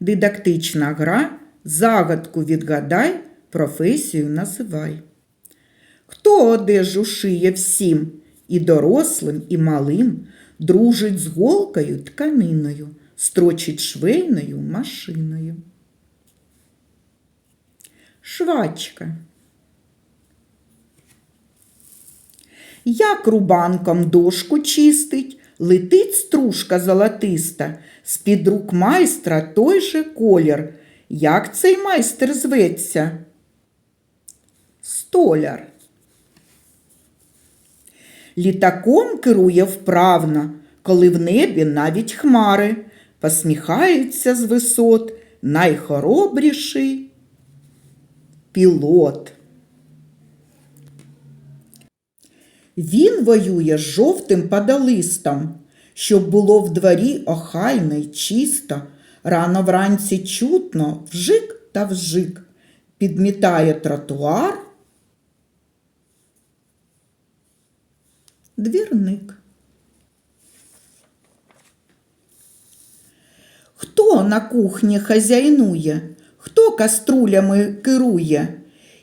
Дидактична гра, загадку відгадай, професію називай. Хто одежу шиє всім, і дорослим, і малим, дружить з голкою тканиною, строчить швейною машиною. Швачка. Як рубанком дошку чистить, летить стружка золотиста, з-під рук майстра той же колір. Як цей майстер зветься? Столяр. Літаком керує вправно, коли в небі навіть хмари посміхаються з висот найхоробріший пілот. Він воює з жовтим падалистом, щоб було в дворі охайно й чисто, рано вранці чутно вжик та вжик, підмітає тротуар. Двірник. Хто на кухні хазяйнує, хто каструлями керує,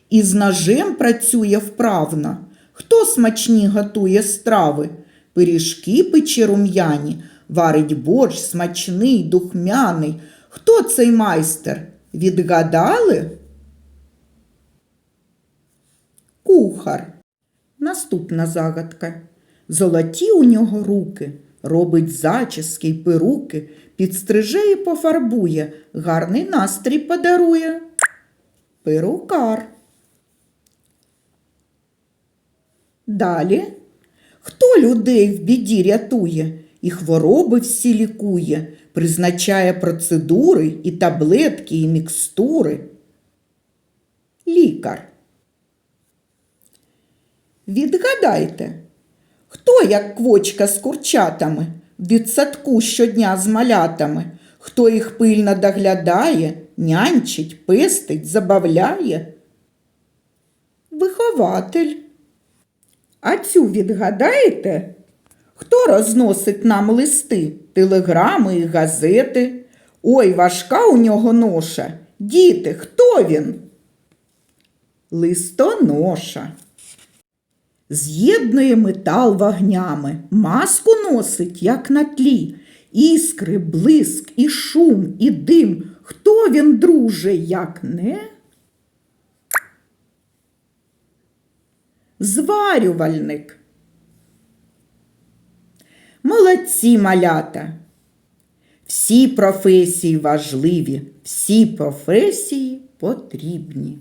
і з ножем працює вправно, хто смачні готує страви, пиріжки пече рум'яні, варить борщ смачний, духмяний. Хто цей майстер? Відгадали? Кухар. Наступна загадка. Золоті у нього руки, робить зачіски й перуки, підстриже і пофарбує, гарний настрій подарує. Перукар. Далі. Хто людей в біді рятує і хвороби всі лікує, призначає процедури і таблетки, і мікстури? Лікар. Відгадайте, хто як квочка з курчатами в дитсадку щодня з малятами, хто їх пильно доглядає, нянчить, пестить, забавляє? Вихователь. А цю відгадаєте? Хто розносить нам листи, телеграми і газети? Ой, важка у нього ноша. Діти, хто він? Листоноша. З'єднує метал вогнями, маску носить, як на тлі, іскри, блиск, і шум, і дим. Хто він, друже, як не? Зварювальник. Молодці малята. Всі професії важливі, всі професії потрібні.